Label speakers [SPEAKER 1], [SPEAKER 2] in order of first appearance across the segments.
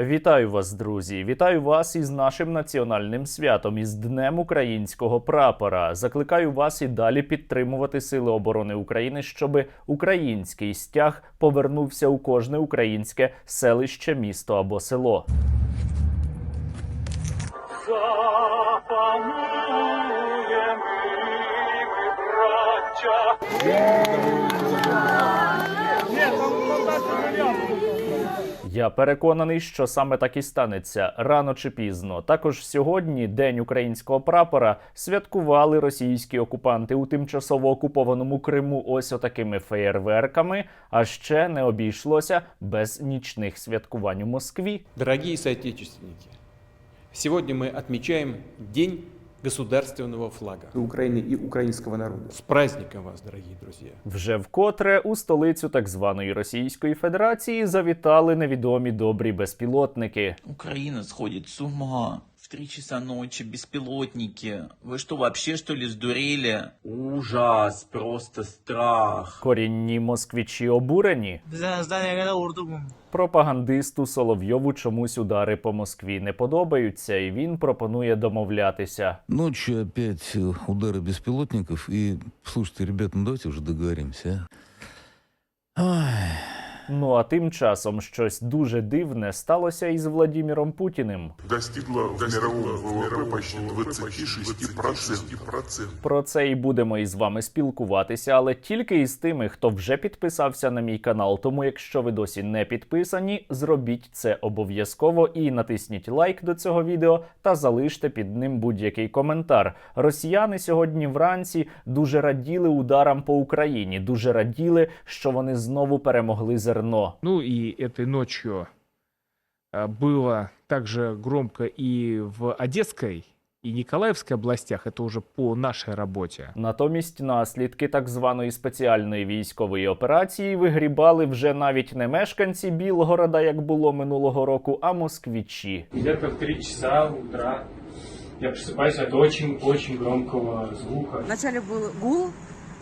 [SPEAKER 1] Вітаю вас, друзі! Вітаю вас із нашим національним святом із Днем українського прапора. Закликаю вас і далі підтримувати Сили оборони України, щоб український стяг повернувся у кожне українське селище, місто або село. Я переконаний, що саме так і станеться рано чи пізно. Також сьогодні, День українського прапора, святкували російські окупанти у тимчасово окупованому Криму ось отакими феєрверками. А ще не обійшлося без нічних святкувань у Москві.
[SPEAKER 2] Дорогие соотечественники, сегодня мы отмечаем День государственного флага.
[SPEAKER 3] України і українського народу.
[SPEAKER 2] С праздником вас, дорогі друзі!
[SPEAKER 1] Вже вкотре у столицю так званої Російської Федерації завітали невідомі добрі безпілотники.
[SPEAKER 4] Україна сходить з ума. В три часа ночи беспилотники. Вы что, вообще что ли сдурели? Ужас, просто страх.
[SPEAKER 1] Корінні москвічі обурені.
[SPEAKER 5] Bizden zdaniye kadar ordu bu.
[SPEAKER 1] Пропагандисту Соловйову чомусь удари по Москві не подобаються, і він пропонує домовлятися.
[SPEAKER 6] Ночью опять э, удары беспилотников. И, слушайте, ребята, ну давайте уже договоримся, а? Ой.
[SPEAKER 1] Ну а тим часом щось дуже дивне сталося із Владіміром Путіним.
[SPEAKER 7] достигла в мировом ВВП почти 26%.
[SPEAKER 1] Про це і будемо із вами спілкуватися, але тільки із тими, хто вже підписався на мій канал. Тому, якщо ви досі не підписані, зробіть це обов'язково і натисніть лайк до цього відео та залиште під ним будь-який коментар. Росіяни сьогодні вранці дуже раділи ударам по Україні, дуже раділи, що вони знову перемогли зерно
[SPEAKER 8] Ну и этой ночью а, было также громко и в Одесской, и Николаевской областях. Это уже по нашей работе.
[SPEAKER 1] Натомість наслідки так званої спеціальної військової операції вигрібали вже навіть не мешканці Білгорода, як було минулого року, а москвічі.
[SPEAKER 9] Где-то в 3 часа утра я просыпаюсь от очень-очень громкого звука.
[SPEAKER 10] Вначале был гул,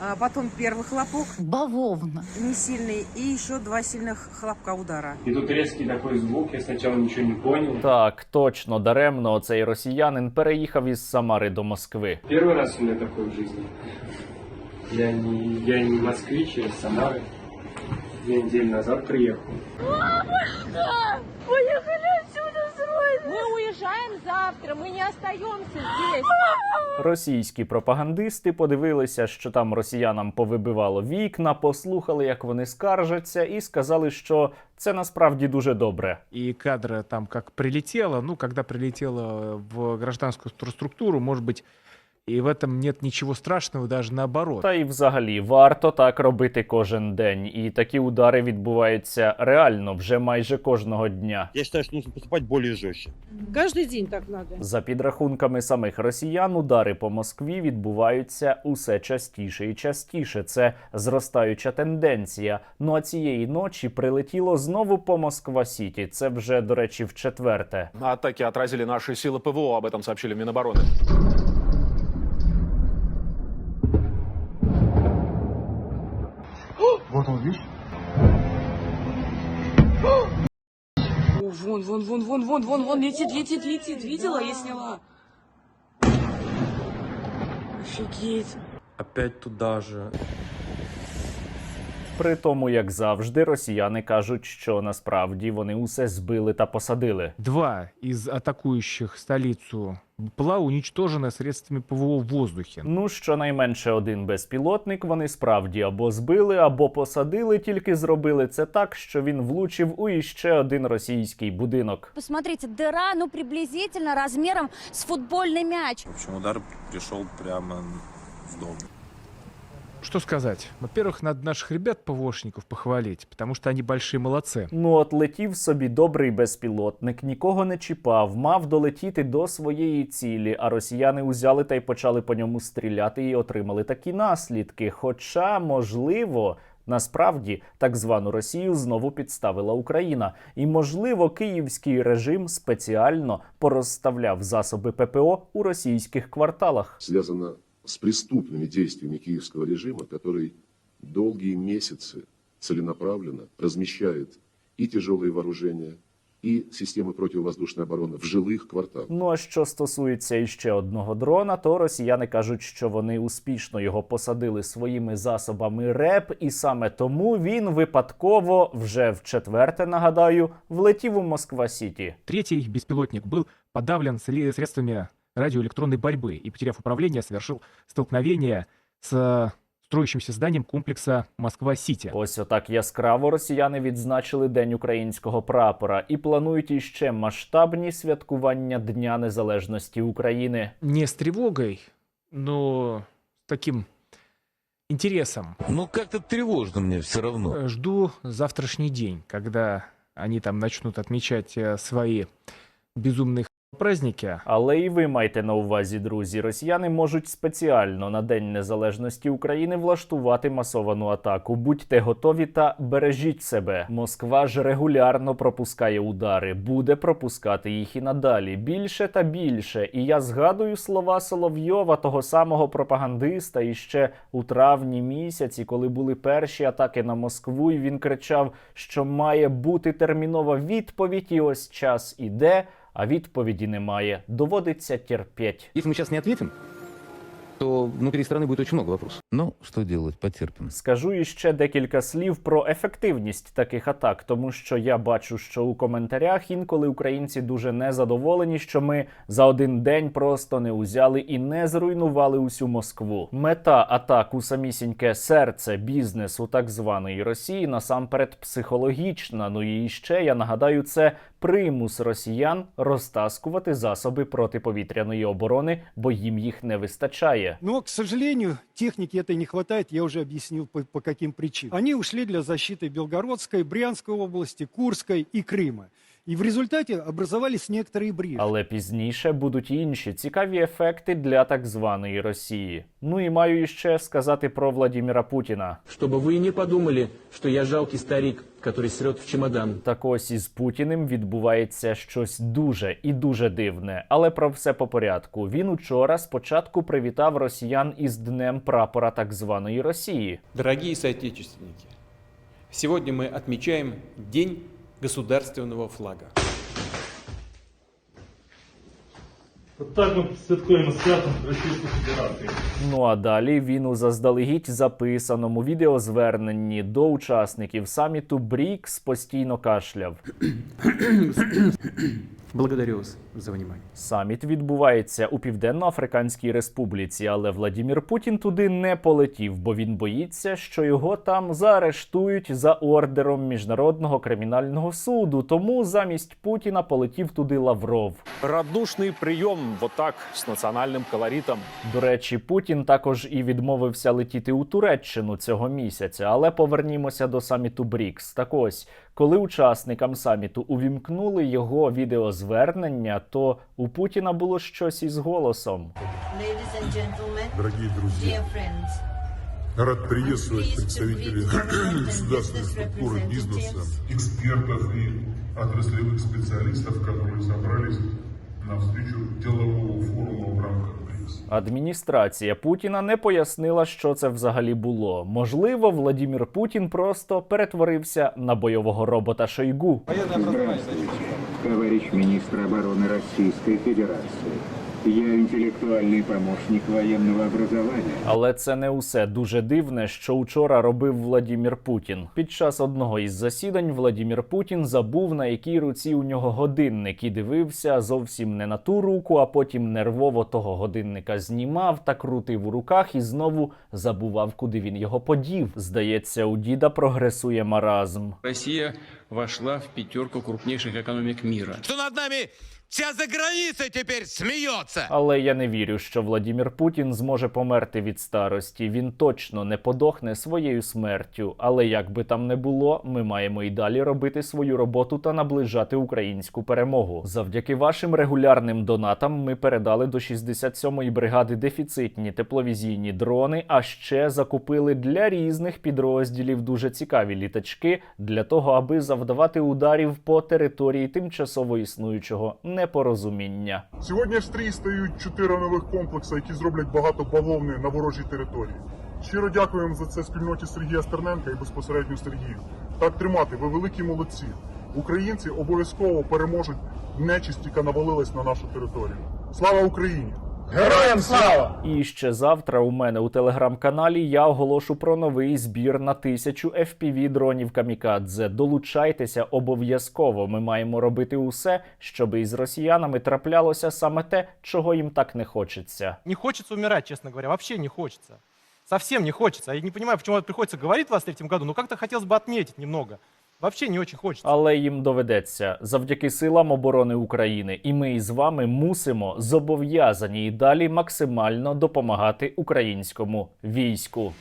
[SPEAKER 10] а потом первый хлопок,
[SPEAKER 5] Бавовна.
[SPEAKER 10] не сильный, и еще два сильных хлопка удара.
[SPEAKER 9] И тут резкий такой звук, я сначала ничего не понял.
[SPEAKER 1] Так, точно, даремно цей росіянин переїхав із Самари до Москви.
[SPEAKER 9] Первый раз у меня такое в жизни. Я не, я не москвич, я из Самары. Две недели назад приехал.
[SPEAKER 10] Мы уезжаем завтра, мы не остаемся здесь.
[SPEAKER 1] Російські пропагандисти подивилися, що там росіянам повибивало вікна, послухали, як вони скаржаться, і сказали, що це насправді дуже добре.
[SPEAKER 8] И кадры там как прилетело, ну, когда прилетело в гражданскую стру- структуру, может быть, и в этом нет ничего страшного, даже наоборот.
[SPEAKER 1] Та й взагалі варто так робити кожен день, і такі удари відбуваються реально вже майже кожного дня.
[SPEAKER 11] Я считаю, что нужно поступать более жестче.
[SPEAKER 10] Каждый день так надо.
[SPEAKER 1] За підрахунками самих росіян, удари по Москві відбуваються усе частіше і частіше. Це зростаюча тенденція. Ну а цієї ночі прилетіло знову по Москва Сіті. Це вже, до речі, в четверте.
[SPEAKER 12] Атаки отразили наши силы ПВО, об этом сообщили в
[SPEAKER 10] Вон, вон, вон, вон, вон, вон, вон, летит, летит, летит. Видела? Я сняла. Офигеть.
[SPEAKER 2] Опять туда же.
[SPEAKER 1] При тому, як завжди, росіяни кажуть, що насправді вони усе збили та посадили.
[SPEAKER 8] Два из атакующих столицу БПЛА уничтожены средствами ПВО в воздухе.
[SPEAKER 1] Ну, щонайменше один безпілотник вони справді або збили, або посадили, тільки зробили це так, що він влучив у іще один російський будинок.
[SPEAKER 5] Посмотрите, дыра, ну, приблизительно размером с футбольный мяч.
[SPEAKER 11] В общем, удар пришел прямо в дом.
[SPEAKER 8] Что сказать? Во-первых, надо наших ребят ПВОшников похвалить, потому что они большие молодцы.
[SPEAKER 1] Ну, от летів собі добрий безпілотник, нікого не чіпав, мав долетіти до своєї цілі, а росіяни узяли та й почали по ньому стріляти і отримали такі наслідки. Хоча, можливо. Насправді так звану Росію знову підставила Україна, і можливо, київський режим спеціально порозставляв засоби ППО у російських кварталах.
[SPEAKER 7] Связано с преступными действиями киевского режима, который долгие месяцы целенаправленно размещает и тяжелые вооружения, и системы противовоздушной обороны в жилых кварталах.
[SPEAKER 1] Ну а що стосується іще одного дрона, то росіяни кажуть, що вони успішно його посадили своїми засобами РЕП, і саме тому він випадково вже в четверте, нагадаю, влетів у Москва Сіті.
[SPEAKER 8] Третий беспилотник был подавлен сли- средствами радиоэлектронной борьбы и, потеряв управление, совершил столкновение с строящимся зданием комплекса Москва-Сити.
[SPEAKER 1] Ось отак яскраво росіяни відзначили День українського прапора і планують іще масштабні святкування Дня Незалежності України.
[SPEAKER 8] Не с тревогой, но с таким интересом.
[SPEAKER 6] Ну, как-то тревожно мне все равно.
[SPEAKER 8] Э, Жду завтрашний день, когда они там начнут отмечать э, свои безумные праздники.
[SPEAKER 1] Але і ви майте на увазі, друзі, росіяни можуть спеціально на День Незалежності України влаштувати масовану атаку. Будьте готові та бережіть себе. Москва ж регулярно пропускає удари, буде пропускати їх і надалі більше та більше. І я згадую слова Соловйова, того самого пропагандиста, іще у травні місяці, коли були перші атаки на Москву, і він кричав, що має бути термінова відповідь, і ось час іде а відповіді немає. Доводиться терпеть.
[SPEAKER 13] Если мы сейчас не ответим, то внутри страны будет очень много вопросов.
[SPEAKER 6] Ну, что делать, потерпим.
[SPEAKER 1] Скажу іще декілька слів про ефективність таких атак, тому що я бачу, що у коментарях інколи українці дуже незадоволені, що ми за один день просто не узяли і не зруйнували усю Москву. Мета атак у самісіньке серце бізнесу так званої Росії насамперед психологічна. Ну і ще я нагадаю, це примус росіян розтаскувати засоби протиповітряної оборони, бо їм їх не вистачає.
[SPEAKER 14] Но, к сожалению, техники этой не хватает, я уже объяснил по, по каким причинам. Они ушли для защиты Белгородской, Брянской области, Курской и Крыма. И в результате образовались некоторые бреши.
[SPEAKER 1] Але пізніше будуть і інші цікаві ефекти для так званої Росії. Ну і маю іще сказати про Владіміра Путіна.
[SPEAKER 9] Чтобы вы не подумали, что я жалкий старик, который срет в чемодан.
[SPEAKER 1] Так ось із Путіним відбувається щось дуже і дуже дивне. Але про все по порядку. Він учора спочатку привітав росіян із днем прапора так званої Росії.
[SPEAKER 2] Дорогие соотечественники, сегодня мы отмечаем День государственного флага.
[SPEAKER 15] Так ми святкуємо свято Російської Федерації.
[SPEAKER 1] Ну а далі він у заздалегідь записаному відеозверненні до учасників саміту БРІКС постійно кашляв.
[SPEAKER 2] Благодарю вас за внимание.
[SPEAKER 1] Саміт відбувається у Південно-Африканській Республіці, але Владімір Путін туди не полетів, бо він боїться, що його там заарештують за ордером міжнародного кримінального суду. Тому замість Путіна полетів туди Лавров.
[SPEAKER 12] Радушный прием, вот так, с национальным колоритом.
[SPEAKER 1] До речі, Путін також і відмовився летіти у Туреччину цього місяця. Але повернімося до саміту БРІКС. Так ось, коли учасникам саміту увімкнули його відеозвернення, то у Путіна було щось із голосом.
[SPEAKER 7] Дорогие друзья, рад приветствовать представителей государственной структуры бизнеса, экспертов и отраслевых специалистов, которые собрались на встречу делового форума в рамках БРИКС.
[SPEAKER 1] Адміністрація Путіна не пояснила, що це взагалі було. Можливо, Владімір Путін просто перетворився на бойового робота Шойгу.
[SPEAKER 16] Товариш міністра оборони Російської Федерации. Я интеллектуальный помощник военного образования.
[SPEAKER 1] Але це не усе дуже дивне, що учора робив Владімір Путін. Під час одного із засідань Владімір Путін забув на якій руці у нього годинник і дивився зовсім не на ту руку, а потім нервово того годинника знімав та крутив у руках і знову забував, куди він його подів. Здається, у діда прогресує маразм.
[SPEAKER 9] Россия вошла в пятерку крупнейших экономик мира.
[SPEAKER 6] Что над нами вся за границей теперь смеется?
[SPEAKER 1] Але я не вірю, що Владімір Путін зможе померти від старості. Він точно не подохне своєю смертю. Але як би там не було, ми маємо і далі робити свою роботу та наближати українську перемогу. Завдяки вашим регулярним донатам ми передали до 67-ї бригади дефіцитні тепловізійні дрони, а ще закупили для різних підрозділів дуже цікаві літачки для того, аби завдавати ударів по території тимчасово існуючого непорозуміння.
[SPEAKER 17] Сьогодні в стрій стають чотири нових комплекси, які зроблять багато бавовни на ворожій території. Щиро дякуємо за це спільноті Сергія Стерненка і безпосередньо Сергію. Так тримати, ви великі молодці. українці обов'язково переможуть нечисть, яка навалилась на нашу територію. Слава Україні!
[SPEAKER 1] Героям слава! І ще завтра у мене у телеграм-каналі я оголошу про новий збір на тисячу fpv дронів Камікадзе. Долучайтеся обов'язково. Ми маємо робити усе, щоб із росіянами траплялося саме те, чого їм так не хочеться.
[SPEAKER 18] Не хочется умирать, честно говоря, вообще не хочется. Совсем не хочется. Я не понимаю, почему это приходится говорить в 23 году, но как-то хотелось бы отметить немного. Вообще не очень хочется.
[SPEAKER 1] Але їм доведеться завдяки силам оборони України, і ми із вами мусимо зобов'язані і далі максимально допомагати українському війську.